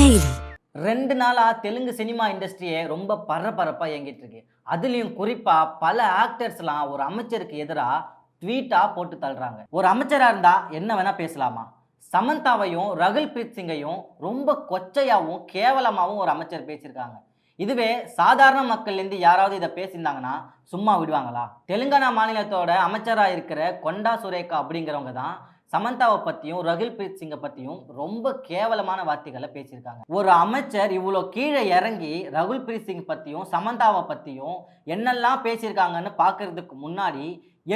Daily ரெண்டு நாளாக Telugu cinema இண்டஸ்ட்ரியே ரொம்ப பரபரப்பாக இயங்கிட்டு இருக்கு. அதுலேயும் குறிப்பாக பல ஆக்டர்ஸ்லாம் ஒரு அமைச்சருக்கு எதிராக ட்வீட்டாக போட்டு தள்ளுறாங்க. ஒரு அமைச்சராக இருந்தால் என்ன வேணால் பேசலாமா? சமந்தாவையும் ரகுல் பிரீத் சிங்கையும் ரொம்ப கொச்சையாகவும் கேவலமாகவும் ஒரு அமைச்சர் பேசியிருக்காங்க. இதுவே சாதாரண மக்கள்லேருந்து யாராவது இதை பேசியிருந்தாங்கன்னா சும்மா விடுவாங்களா? தெலுங்கானா மாநிலத்தோட அமைச்சராக இருக்கிற கொண்டா சுரேகா அப்படிங்கிறவங்க தான் சமந்தாவை பற்றியும் ரகுல் பிரீத் சிங்கை பற்றியும் ரொம்ப கேவலமான வார்த்தைகளை பேசியிருக்காங்க. ஒரு அமைச்சர் இவ்வளோ கீழே இறங்கி ரகுல் பிரீத் சிங் பற்றியும் சமந்தாவை பற்றியும் என்னெல்லாம் பேசியிருக்காங்கன்னு பார்க்கறதுக்கு முன்னாடி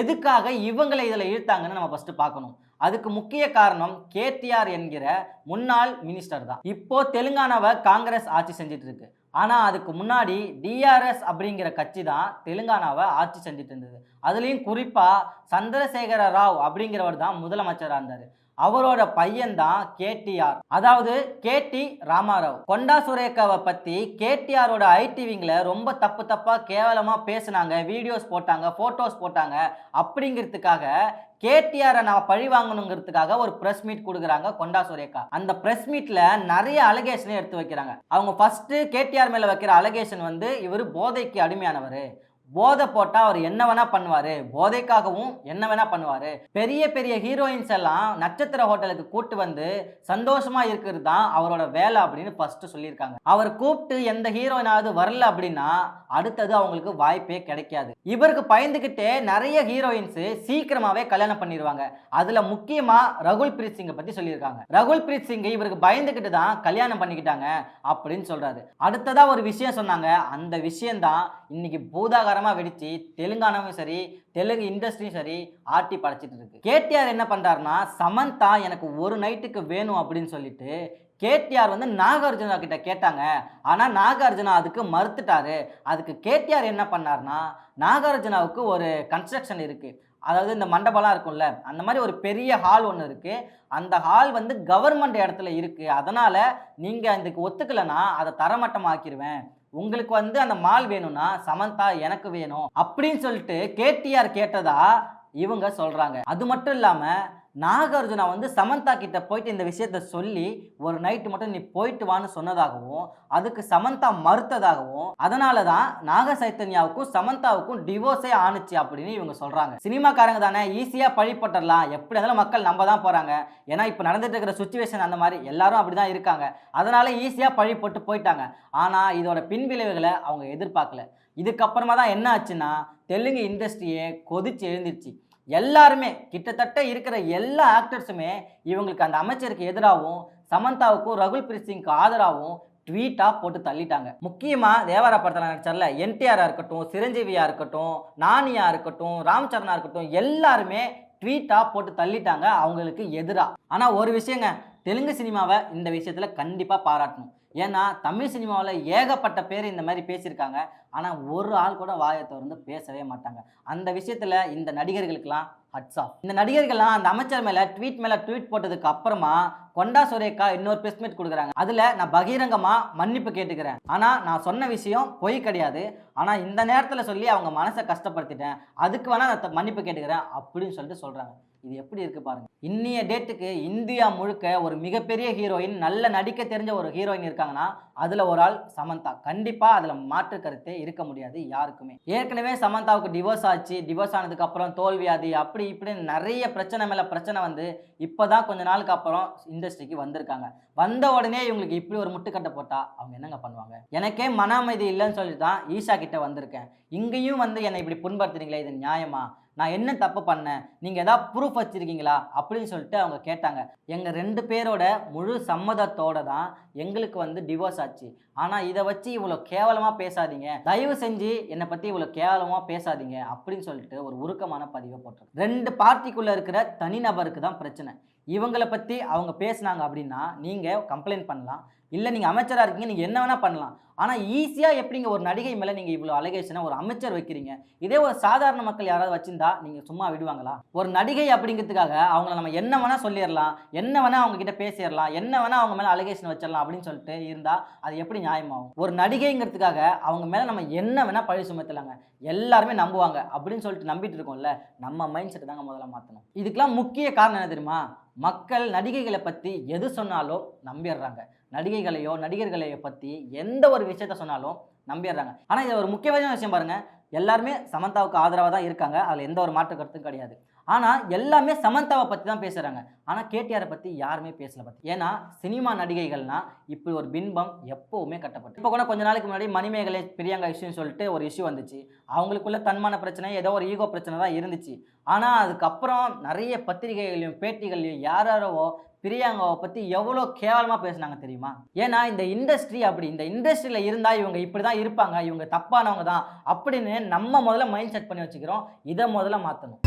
எதுக்காக இவங்களை இதில் இழுத்தாங்கன்னு நம்ம ஃபஸ்ட்டு பார்க்கணும். அதுக்கு முக்கிய காரணம் கேடிஆர் என்கிற முன்னாள் மினிஸ்டர் தான். இப்போ தெலுங்கானாவை காங்கிரஸ் ஆட்சி செஞ்சிட்டு இருக்கு. ஆனால் அதுக்கு முன்னாடி டிஆர்எஸ் அப்படிங்கிற கட்சி தான் தெலுங்கானாவை ஆட்சி செஞ்சுட்டு இருந்தது. அதுலேயும் குறிப்பாக சந்திரசேகர ராவ் அப்படிங்கிறவர் தான் முதலமைச்சராக இருந்தார். அவரோட பையன்தான் கேடிஆர். அதாவது கேடி ராமாராவ். கொண்டா சுரேகாவை பற்றி கேடிஆரோட ஐடிவிங்கில் ரொம்ப தப்பு தப்பாக கேவலமாக பேசினாங்க வீடியோஸ் போட்டாங்க ஃபோட்டோஸ் போட்டாங்க அப்படிங்கிறதுக்காக கேடிஆரை நான் பழி வாங்கணுங்கிறதுக்காக ஒரு ப்ரெஸ் மீட் கொடுக்குறாங்க கொண்டா சுரேகா அந்த ப்ரெஸ் மீட்டில் நிறைய அலகேஷனை எடுத்து வைக்கிறாங்க. அவங்க ஃபஸ்ட்டு கேடிஆர் மேலே வைக்கிற அலகேஷன் வந்து இவர் போதைக்கு அடிமையானவர். போதை போட்டால் அவர் என்ன வேணா பண்ணுவார். போதைக்காகவும் என்ன வேணா பண்ணுவார். பெரிய பெரிய ஹீரோயின்ஸ் எல்லாம் நட்சத்திர ஹோட்டலுக்கு கூட்டு வந்து சந்தோஷமா இருக்கிறது தான் அவரோட வேலை அப்படின்னு ஃபஸ்ட்டு சொல்லியிருக்காங்க. அவர் கூப்பிட்டு எந்த ஹீரோயினாவது வரல அப்படின்னா அடுத்தது அவங்களுக்கு வாய்ப்பே கிடைக்காது. இவருக்கு பயந்துக்கிட்டே நிறைய ஹீரோயின்ஸு சீக்கிரமாவே கல்யாணம் பண்ணிடுவாங்க அதில் முக்கியமாக ரகுல் பிரீத் சிங்கை பற்றி சொல்லியிருக்காங்க. ரகுல் பிரீத் சிங் இவருக்கு பயந்துக்கிட்டு தான் கல்யாணம் பண்ணிக்கிட்டாங்க அப்படின்னு சொல்கிறாரு அடுத்ததாக ஒரு விஷயம் சொன்னாங்க. அந்த விஷயம் தான் இன்னைக்கு பூதாகரமா வெடித்து தெலுங்கானாவும் சரி தெலுங்கு இண்டஸ்ட்ரியும் சரி ஆட்டி படைச்சிட்டு இருக்கு. கேடிஆர் என்ன பண்ணுறாருன்னா சமந்தா எனக்கு ஒரு நைட்டுக்கு வேணும் அப்படின்னு சொல்லிட்டு கேடிஆர் வந்து நாகார்ஜுனா கிட்ட கேட்டாங்க. ஆனால் நாகார்ஜுனா அதுக்கு மறுத்துட்டாரு. அதுக்கு கேடிஆர் என்ன பண்ணார்னா நாகார்ஜுனாவுக்கு ஒரு கன்ஸ்ட்ரக்ஷன் இருக்கு. அதாவது இந்த மண்டபம்லாம் இருக்கும்ல அந்த மாதிரி ஒரு பெரிய ஹால் ஒன்று இருக்கு. அந்த ஹால் வந்து கவர்மெண்ட் இடத்துல இருக்கு. அதனால நீங்க இதுக்கு ஒத்துக்கலைன்னா அதை தரமட்டமாக்கிடுவேன் உங்களுக்கு வந்து அந்த மால் வேணும்னா சமந்தா எனக்கு வேணும் அப்படின்னு சொல்லிட்டு கேடிஆர் கேட்டதா இவங்க சொல்றாங்க. அது மட்டும் இல்லாமல் நாகார்ஜுனா வந்து சமந்தா கிட்ட போயிட்டு இந்த விஷயத்த சொல்லி ஒரு நைட்டு மட்டும் நீ போயிட்டு வான்னு சொன்னதாகவும் அதுக்கு சமந்தா மறுத்ததாகவும் அதனால தான் நாக சைத்தன்யாவுக்கும் சமந்தாவுக்கும் டிவோர்ஸே ஆணுச்சு அப்படின்னு இவங்க சொல்றாங்க. சினிமாக்காரங்க தானே ஈஸியா பழிப்பட்டுடலாம் எப்படி இருந்தாலும் மக்கள் நம்ப தான் போறாங்க. ஏன்னா இப்போ நடந்துட்டு இருக்கிற சுச்சுவேஷன் அந்த மாதிரி எல்லாரும் அப்படிதான் இருக்காங்க. அதனால ஈஸியா பழிப்பட்டு போயிட்டாங்க. ஆனா இதோட பின்விளைவுகளை அவங்க எதிர்பார்க்கல. இதுக்கப்புறமா தான் என்ன ஆச்சுன்னா தெலுங்கு இண்டஸ்ட்ரியே கொதிச்சு எழுந்துருச்சு. எல்லாருமே கிட்டத்தட்ட இருக்கிற எல்லா ஆக்டர்ஸுமே இவங்களுக்கு அந்த அமைச்சருக்கு எதிராகவும் சமந்தாவுக்கும் ரகுல் பிரீத் சிங்க்கு ஆதரவாகவும் ட்வீட்டாக போட்டு தள்ளிட்டாங்க. முக்கியமாக தேவாரா படத்தில் நடிச்சார்ல என்டிஆராக இருக்கட்டும் சிரஞ்சீவியாக இருக்கட்டும் நானியா இருக்கட்டும் ராம் சரணா இருக்கட்டும் எல்லாருமே ட்வீட்டாக போட்டு தள்ளிட்டாங்க அவங்களுக்கு எதிராக ஆனால் ஒரு விஷயங்க தெலுங்கு சினிமாவை இந்த விஷயத்தில் கண்டிப்பாக பாராட்டணும். ஏன்னா தமிழ் சினிமாவில் ஏகப்பட்ட பேர் இந்த மாதிரி பேசியிருக்காங்க. ஆனால் ஒரு ஆள் கூட வாயத்தை வந்து பேசவே மாட்டாங்க. அந்த விஷயத்தில் இந்த நடிகர்களுக்கெல்லாம் ஹட்ஸ் ஆஃப் இந்த நடிகர்கள்லாம் அந்த அமைச்சர் மேலே ட்வீட் மேலே ட்வீட் போட்டதுக்கு அப்புறமா கொண்டா சுரேக்கா இன்னொரு ப்ரெஸ் மீட் கொடுக்குறாங்க. அதில் நான் பகிரங்கமாக மன்னிப்பு கேட்டுக்கிறேன். ஆனால் நான் சொன்ன விஷயம் பொய் கிடையாது. ஆனால் இந்த நேரத்தில் சொல்லி அவங்க மனசை கஷ்டப்படுத்திட்டேன். அதுக்கு வேணால் நான் மன்னிப்பு கேட்டுக்கிறேன் அப்படின்னு சொல்லிட்டு சொல்கிறாங்க இது எப்படி இருக்கு பாருங்க. இன்னைய டேட்டுக்கு இந்தியா முழுக்க ஒரு மிகப்பெரிய ஹீரோயின் நல்ல நடிக்க தெரிஞ்ச ஒரு ஹீரோயின் இருக்காங்கன்னா அதுல ஒரு ஆள் சமந்தா. கண்டிப்பா அதுல மாற்று கருத்தே இருக்க முடியாது யாருக்குமே. ஏற்கனவே சமந்தாவுக்கு டிவோர்ஸ் ஆச்சு. டிவோர்ஸ் ஆனதுக்கு அப்புறம் தோல்வியாதி அப்படி இப்படின்னு நிறைய பிரச்சனை மேல பிரச்சனை வந்து இப்போதான் கொஞ்ச நாளுக்கு அப்புறம் இண்டஸ்ட்ரிக்கு வந்திருக்காங்க. வந்த உடனே இவங்களுக்கு இப்படி ஒரு முட்டுக்கட்டை போட்டா அவங்க என்னங்க பண்ணுவாங்க? எனக்கே மன அமைதி இல்லைன்னு சொல்லிட்டு தான் ஈஷா கிட்ட வந்திருக்கேன். இங்கேயும் வந்து என்னை இப்படி புண்படுத்துறீங்களே இது நியாயமா? நான் என்ன தப்பு பண்ணேன்? நீங்கள் ஏதாவது ப்ரூஃப் வச்சிருக்கீங்களா? அப்படின்னு சொல்லிட்டு அவங்க கேட்டாங்க. எங்கள் ரெண்டு பேரோட முழு சம்மதத்தோட தான் எங்களுக்கு வந்து டிவோர்ஸ் ஆச்சு. ஆனால் இதை வச்சு இவ்வளோ கேவலமாக பேசாதீங்க. தயவு செஞ்சு என்னை பற்றி இவ்வளோ கேவலமாக பேசாதீங்க அப்படின்னு சொல்லிட்டு ஒரு உருக்கமான பதிவை போட்டிருக்கேன் ரெண்டு பார்ட்டிக்குள்ளே இருக்கிற தனிநபருக்கு தான் பிரச்சனை. இவங்களை பற்றி அவங்க பேசுனாங்க அப்படின்னா நீங்கள் கம்ப்ளைண்ட் பண்ணலாம். இல்லை நீங்கள் அமைச்சராக இருக்கீங்க நீங்கள் என்ன வேணால் பண்ணலாம். ஆனால் ஈஸியாக எப்படிங்க ஒரு நடிகை மேலே நீங்கள் இவ்வளோ அலகேஷனை ஒரு அமைச்சர் வைக்கிறீங்க? இதே ஒரு சாதாரண மக்கள் யாராவது வச்சிருந்தா நீங்கள் சும்மா விடுவாங்களா? ஒரு நடிகை அப்படிங்கிறதுக்காக அவங்கள நம்ம என்ன வேணால் சொல்லிடலாம் என்ன வேணால் அவங்க கிட்ட பேசிடலாம் என்ன வேணால் அவங்க மேலே அலகேஷன் வச்சிடலாம் அப்படின்னு சொல்லிட்டு இருந்தால் அது எப்படி நியாயமாகும்? ஒரு நடிகைங்கிறதுக்காக அவங்க மேலே நம்ம என்ன வேணால் பழி சுமத்தலாங்க. எல்லாருமே நம்புவாங்க அப்படின்னு சொல்லிட்டு நம்பிட்டு இருக்கோம்ல நம்ம மைண்ட் செட்டை தாங்க முதல்ல மாற்றணும் இதுக்கெல்லாம் முக்கிய காரணம் என்ன தெரியுமா? மக்கள் நடிகைகளை பற்றி எது சொன்னாலும் நம்பிடுறாங்க. நடிகைகளையோ நடிகர்களையோ பற்றி எந்த ஒரு விஷயத்த சொன்னாலும் நம்பிடுறாங்க. ஆனால் இது ஒரு முக்கியமான விஷயம் பாருங்க. எல்லாருமே சமந்தாவுக்கு ஆதரவாக தான் இருக்காங்க. அதில் எந்த ஒரு மாற்று கருத்தும் கிடையாது. ஆனால் எல்லாமே சமந்தாவை பற்றி தான் பேசுகிறாங்க ஆனால் கேடிஆரை பற்றி யாருமே பேசல பற்றி ஏன்னா சினிமா நடிகைகள்னா இப்படி ஒரு பின்பம் எப்போவுமே கட்டப்பட்டு. இப்போ கூட கொஞ்ச நாளைக்கு முன்னாடி மணிமேகலை பிரியங்கா இஷ்யூன்னு சொல்லிட்டு ஒரு இஷ்யூ வந்துச்சு. அவங்களுக்குள்ள தன்மான பிரச்சனை ஏதோ ஒரு ஈகோ பிரச்சனை தான் இருந்துச்சு. ஆனால் அதுக்கப்புறம் நிறைய பத்திரிகைகளையும் பேட்டிகள்லையும் யாரோவோ பிரியாங்காவை பற்றி எவ்வளோ கேவலமாக பேசுனாங்க தெரியுமா? ஏன்னா இந்த இண்டஸ்ட்ரி அப்படி இந்த இண்டஸ்ட்ரியில் இருந்தால் இவங்க இப்படி தான் இருப்பாங்க இவங்க தப்பானவங்க தான் அப்படின்னு நம்ம முதல்ல மைண்ட் செட் பண்ணி வச்சுக்கிறோம். இதை முதல்ல மாற்றணும்